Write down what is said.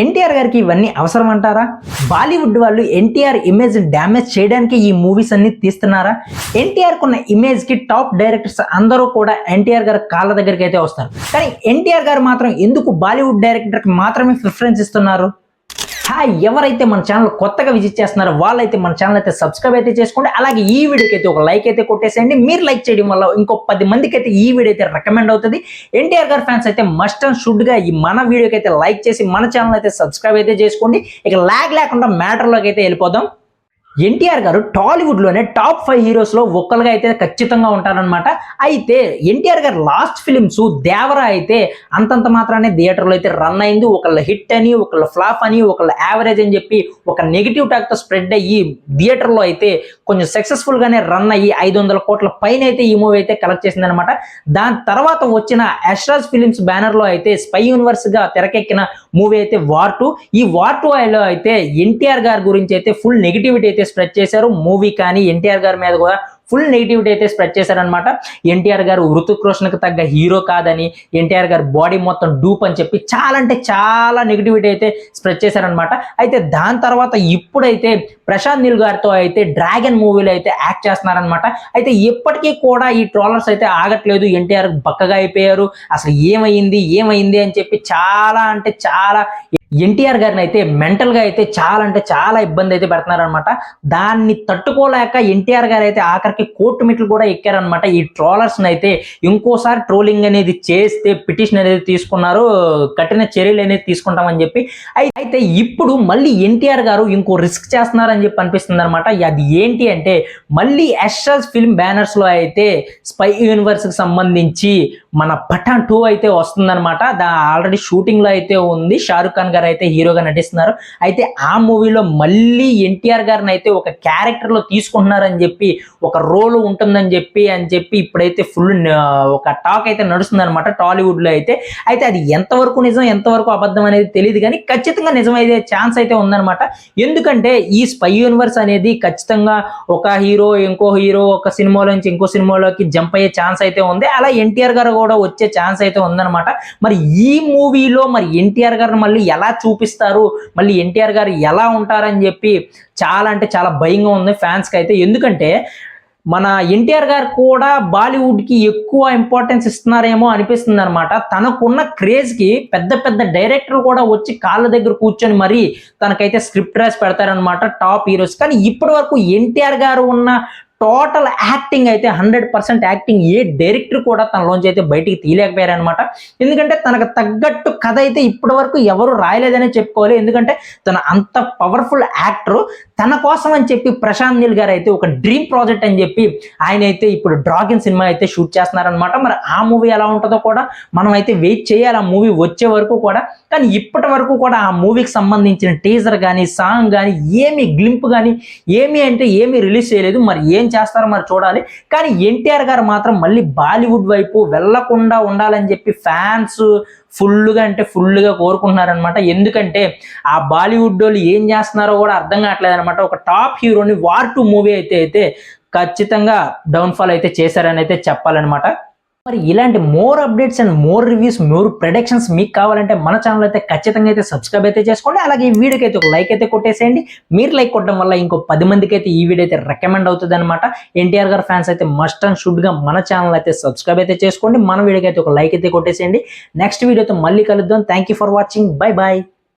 ఎన్టీఆర్ గారికి ఇవన్నీ అవసరం అంటారా బాలీవుడ్ వాళ్ళు ఎన్టీఆర్ ఇమేజ్ డ్యామేజ్ చేయడానికి ఈ మూవీస్ అన్ని తీస్తున్నారా? ఎన్టీఆర్ కున్న ఇమేజ్కి టాప్ డైరెక్టర్స్ అందరూ కూడా ఎన్టీఆర్ గారు కాళ్ళ దగ్గరికి అయితే వస్తారు. కానీ ఎన్టీఆర్ గారు మాత్రం ఎందుకు బాలీవుడ్ డైరెక్టర్కి మాత్రమే ప్రిఫరెన్స్ ఇస్తున్నారు? హాయ్ ఎవరైతే మన ఛానల్ కొత్తగా విజిట్ చేస్తున్నారో వాళ్ళైతే మన ఛానల్ అయితే సబ్స్క్రైబ్ అయితే చేసుకోండి. అలాగే ఈ వీడియోకి అయితే ఒక లైక్ అయితే కొట్టేసేయండి. మీరు లైక్ చేయడం వల్ల ఇంకో పది మందికి అయితే ఈ వీడియో అయితే రికమెండ్ అవుతుంది. ఎన్టీఆర్ గారు ఫ్యాన్స్ అయితే మస్ట్ అండ్ షుడ్గా ఈ మన వీడియోకి అయితే లైక్ చేసి మన ఛానల్ అయితే సబ్స్క్రైబ్ అయితే చేసుకోండి. ఇక లాగ్ లేకుండా మ్యాటర్లోకి అయితే వెళ్ళిపోదాం. ఎన్టీఆర్ గారు టాలీవుడ్లోనే టాప్ ఫైవ్ హీరోస్లో ఒక్కరుగా అయితే ఖచ్చితంగా ఉంటారనమాట అయితే ఎన్టీఆర్ గారు లాస్ట్ ఫిలిమ్స్ దేవరా అయితే అంతంత మాత్రానే థియేటర్లో అయితే రన్ అయింది. ఒకళ్ళ హిట్ అని ఒకళ్ళ ఫ్లాప్ అని ఒకళ్ళ యావరేజ్ అని చెప్పి ఒక నెగిటివ్ టాక్తో స్ప్రెడ్ అయ్యి థియేటర్లో అయితే కొంచెం సక్సెస్ఫుల్గానే రన్ అయ్యి ఐదు వందల కోట్ల పైన అయితే ఈ మూవీ అయితే కలెక్ట్ చేసిందనమాట దాని తర్వాత వచ్చిన యశ్రాజ్ ఫిలిమ్స్ బ్యానర్లో అయితే స్పై యూనివర్స్గా తెరకెక్కిన మూవీ అయితే వార్ టూ. ఈ వార్ టూ లో అయితే ఎన్టీఆర్ గారి గురించి అయితే ఫుల్ నెగిటివిటీ అయితే స్ప్రెడ్ చేశారు. మూవీ కానీ ఎన్టీఆర్ గారి మీద కూడా ఫుల్ నెగిటివిటీ అయితే స్ప్రెడ్ చేశారనమాట ఎన్టీఆర్ గారు ఋతుక్ రోషన్కి తగ్గ హీరో కాదని ఎన్టీఆర్ గారు బాడీ మొత్తం డూప్ అని చెప్పి చాలా అంటే చాలా నెగిటివిటీ అయితే స్ప్రెడ్ చేశారనమాట అయితే దాని తర్వాత ఇప్పుడైతే ప్రశాంత్ నీల్ గారితో అయితే డ్రాగన్ మూవీలో అయితే యాక్ట్ చేస్తున్నారనమాట అయితే ఇప్పటికీ కూడా ఈ ట్రోలర్స్ అయితే ఆగట్లేదు. ఎన్టీఆర్ బక్కగా అయిపోయారు. అసలు ఏమైంది? ఏమైంది? అని చెప్పి చాలా అంటే చాలా ఎన్టీఆర్ గారిని అయితే మెంటల్గా అయితే చాలా అంటే చాలా ఇబ్బంది అయితే పెడుతున్నారనమాట దాన్ని తట్టుకోలేక ఎన్టీఆర్ గారు అయితే ఆఖరికి కోర్టు మెట్లు కూడా ఎక్కారనమాట ఈ ట్రోలర్స్ని అయితే ఇంకోసారి ట్రోలింగ్ అనేది చేస్తే పిటిషన్ అనేది తీసుకున్నారు. కఠిన చర్యలు అనేది తీసుకుంటామని చెప్పి. అయితే ఇప్పుడు మళ్ళీ ఎన్టీఆర్ గారు ఇంకో రిస్క్ చేస్తున్నారని చెప్పి అనిపిస్తుంది అనమాట అది ఏంటి అంటే మళ్ళీ యశ్రాజ్ ఫిల్మ్ బ్యానర్స్లో అయితే స్పై యూనివర్స్కి సంబంధించి మన పఠాన్ టూ అయితే వస్తుందన్నమాట. దా ఆల్రెడీ షూటింగ్లో అయితే ఉంది. షారుఖ్ ఖాన్ గారు అయితే హీరోగా నటిస్తున్నారు. అయితే ఆ మూవీలో మళ్ళీ ఎన్టీఆర్ గారిని అయితే ఒక క్యారెక్టర్లో తీసుకుంటున్నారని చెప్పి ఒక రోల్ ఉంటుందని చెప్పి అని చెప్పి ఇప్పుడైతే ఫుల్ ఒక టాక్ అయితే నడుస్తుంది అనమాట టాలీవుడ్లో అయితే. అయితే అది ఎంతవరకు నిజం ఎంతవరకు అబద్ధం అనేది తెలియదు కానీ ఖచ్చితంగా నిజమైతే ఛాన్స్ అయితే ఉందన్నమాట. ఎందుకంటే ఈ స్పై యూనివర్స్ అనేది ఖచ్చితంగా ఒక హీరో ఇంకో హీరో ఒక సినిమాలో నుంచి ఇంకో సినిమాలోకి జంప్ అయ్యే ఛాన్స్ అయితే ఉంది. అలా ఎన్టీఆర్ గారు కూడా వచ్చే ఛాన్స్ అయితే ఉందన్నమాట. మరి ఈ మూవీలో మరి ఎన్టీఆర్ గారు మళ్ళీ ఎలా చూపిస్తారు. మళ్ళీ ఎన్టీఆర్ గారు ఎలా ఉంటారని చెప్పి చాలా అంటే చాలా భయంగా ఉంది ఫ్యాన్స్కి అయితే. ఎందుకంటే మన ఎన్టీఆర్ గారు కూడా బాలీవుడ్కి ఎక్కువ ఇంపార్టెన్స్ ఇస్తున్నారేమో అనిపిస్తుంది అనమాట తనకున్న క్రేజ్కి పెద్ద పెద్ద డైరెక్టర్లు కూడా వచ్చి కాళ్ళ దగ్గర కూర్చొని మరీ తనకైతే స్క్రిప్ట్ రాసి పెడతారనమాట టాప్ హీరోస్. కానీ ఇప్పటి వరకు ఎన్టీఆర్ గారు ఉన్న టోటల్ యాక్టింగ్ అయితే హండ్రెడ్ పర్సెంట్ యాక్టింగ్ ఏ డైరెక్టర్ కూడా తనలోంచి అయితే బయటికి తీయలేకపోయారనమాట ఎందుకంటే తనకు తగ్గట్టు కథ అయితే ఇప్పటి వరకు ఎవరు రాయలేదనే చెప్పుకోవాలి. ఎందుకంటే తన అంత పవర్ఫుల్ యాక్టర్ తన కోసం అని చెప్పి ప్రశాంత్ నీల్ గారు అయితే ఒక డ్రీమ్ ప్రాజెక్ట్ అని చెప్పి ఆయన అయితే ఇప్పుడు డ్రాగన్ సినిమా అయితే షూట్ చేస్తున్నారనమాట మరి ఆ మూవీ ఎలా ఉంటుందో కూడా మనం అయితే వెయిట్ చేయాలి. ఆ మూవీ వచ్చే వరకు కూడా కానీ ఇప్పటి వరకు కూడా ఆ మూవీకి సంబంధించిన టీజర్ కానీ సాంగ్ కానీ ఏమి గ్లింప్ కానీ ఏమి అంటే ఏమీ రిలీజ్ చేయలేదు. మరి ఏం చేస్తారో మరి చూడాలి. కానీ ఎన్టీఆర్ గారు మాత్రం మళ్ళీ బాలీవుడ్ వైపు వెళ్ళకుండా ఉండాలని చెప్పి ఫ్యాన్స్ ఫుల్గా అంటే ఫుల్గా కోరుకుంటున్నారనమాట ఎందుకంటే ఆ బాలీవుడ్ వాళ్ళు ఏం చేస్తున్నారో కూడా అర్థం కావట్లేదు అనమాట ఒక టాప్ హీరోని వార్ టూ మూవీ అయితే అయితే ఖచ్చితంగా డౌన్ఫాల్ అయితే చేశారని అయితే చెప్పాలన్నమాట. మరి ఇలాంటి more updates and more reviews more productions మీకు కావాలంటే మన ఛానల్ అయితే ఖచ్చితంగా అయితే సబ్స్క్రైబ్ అయితే చేసుకోండి. అలాగే ఈ వీడియోకి అయితే ఒక లైక్ అయితే కొట్టేసేయండి. మీరు లైక్ కొట్టడం వల్ల ఇంకో పది మందికి అయితే ఈ వీడియో అయితే రికమెండ్ అవుతుంది అనమాట ఎన్టీఆర్ గారు ఫ్యాన్స్ అయితే మస్ట్ అండ్ షుడ్గా మన ఛానల్ అయితే సబ్స్క్రైబ్ అయితే చేసుకోండి. మన వీడియోకి అయితే ఒక లైక్ అయితే కొట్టేసేయండి. నెక్స్ట్ వీడియోతో మళ్ళీ కలుద్దాం. Thank you for watching bye bye